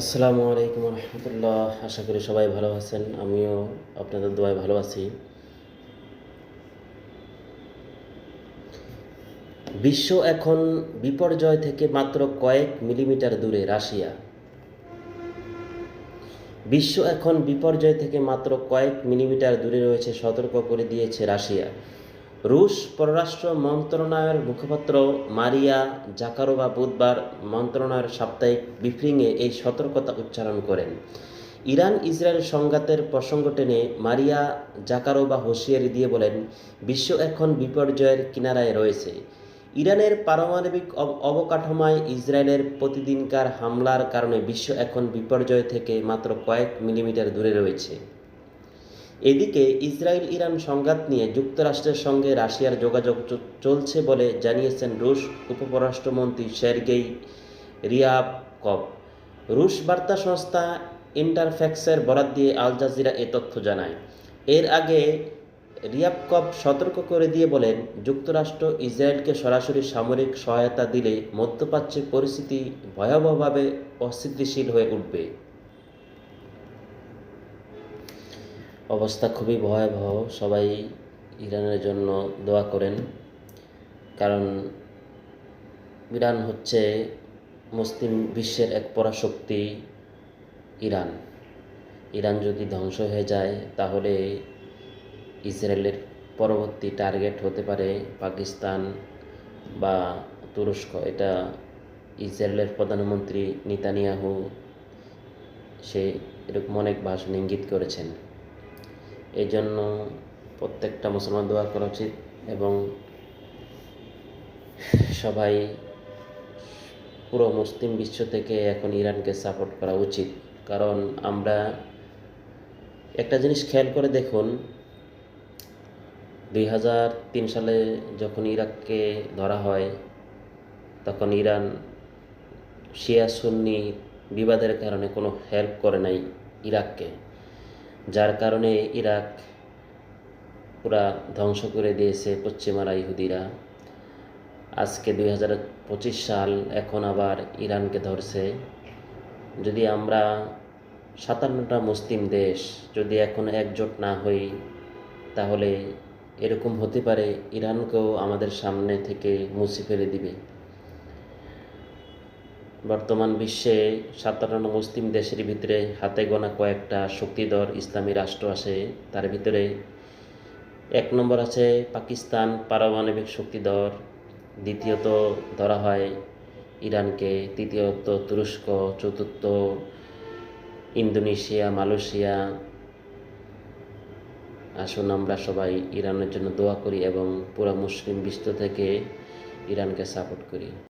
আসসালামু আলাইকুম রহমতুল্লাহ। আশা করি সবাই ভালো আছেন। আমিও আপনাদের দোয়ায় ভালো আছি। বিশ্ব এখন বিপর্যয় থেকে মাত্র কয়েক মিলিমিটার দূরে, রাশিয়া। বিশ্ব এখন বিপর্যয় থেকে মাত্র কয়েক মিলিমিটার দূরে রয়েছে, সতর্ক করে দিয়েছে রাশিয়া। রুশ পররাষ্ট্র মন্ত্রণালয়ের মুখপাত্র মারিয়া জাকারোভা বুধবার মন্ত্রণালয়ের সাপ্তাহিক ব্রিফিংয়ে এই সতর্কতা উচ্চারণ করেন। ইরান ইসরায়েল সংঘাতের প্রসঙ্গ টেনে মারিয়া জাকারোভা হুঁশিয়ারি দিয়ে বলেন, বিশ্ব এখন বিপর্যয়ের কিনারায় রয়েছে। ইরানের পারমাণবিক অব- অবকাঠামোয় ইসরায়েলের প্রতিদিনকার হামলার কারণে বিশ্ব এখন বিপর্যয় থেকে মাত্র কয়েক মিলিমিটার দূরে রয়েছে। এদিকে ইসরায়েল ইরান সংঘাত নিয়ে যুক্তরাষ্ট্রের সঙ্গে রাশিয়ার যোগাযোগ চলছে বলে জানিয়েছেন রুশ উপপরাষ্ট্রমন্ত্রী সের্গেই রিয়াবকভ রুশ বার্তা সংস্থা ইন্টারফ্যাক্সের বরাত দিয়ে আল জাজিরা এ তথ্য জানায়। এর আগে রিয়াবকভ সতর্ক করে দিয়ে বলেন, যুক্তরাষ্ট্র ইসরায়েলকে সরাসরি সামরিক সহায়তা দিলে মধ্যপ্রাচ্যের পরিস্থিতি ভয়াবহভাবে অস্থিতিশীল হয়ে উঠবে। অবস্থা খুবই ভয়াবহ। সবাই ইরানের জন্য দোয়া করেন। কারণ ইরান হচ্ছে মুসলিম বিশ্বের এক পরাশক্তি ইরান। ইরান যদি ধ্বংস হয়ে যায়, তাহলে ইসরায়েলের পরবর্তী টার্গেট হতে পারে পাকিস্তান বা তুরস্ক। এটা ইসরায়েলের প্রধানমন্ত্রী নিতানিয়াহু, সে এরকম অনেক ভাষণ ইঙ্গিত করেছেন। এই জন্য প্রত্যেকটা মুসলমান দোয়া করা উচিত এবং সবাই পুরো মুসলিম বিশ্ব থেকে এখন ইরানকে সাপোর্ট করা উচিত। কারণ আমরা একটা জিনিস খেয়াল করে দেখুন, দুই হাজার তিন সালে যখন ইরাককে ধরা হয়, তখন ইরান শিয়া সুন্নি বিবাদের কারণে কোনো হেল্প করে নাই ইরাককে। যার কারণে ইরাক পুরা ধ্বংস করে দিয়েছে পশ্চিমারা ইহুদিরা। আজকে দুই হাজার পঁচিশ সাল এখন আবার ইরানকে ধরছে। যদি আমরা সাতান্নটা মুসলিম দেশ যদি এখন একজোট না হই, তাহলে এরকম হতে পারে ইরানকেও আমাদের সামনে থেকে মুছে ফেলে দিবে। বর্তমান বিশ্বে সাতান্ন মুসলিম দেশের ভিতরে হাতে গোনা কয়েকটা শক্তিধর ইসলামী রাষ্ট্র আছে, তার ভিতরে এক নম্বর আছে পাকিস্তান পারমাণবিক শক্তিধর, দ্বিতীয়ত ধরা হয় ইরানকে, তৃতীয়ত তুরস্ক, চতুর্থ ইন্দোনেশিয়া, মালয়েশিয়া। আসুন আমরা সবাই ইরানের জন্য দোয়া করি এবং পুরো মুসলিম বিশ্ব থেকে ইরানকে সাপোর্ট করি।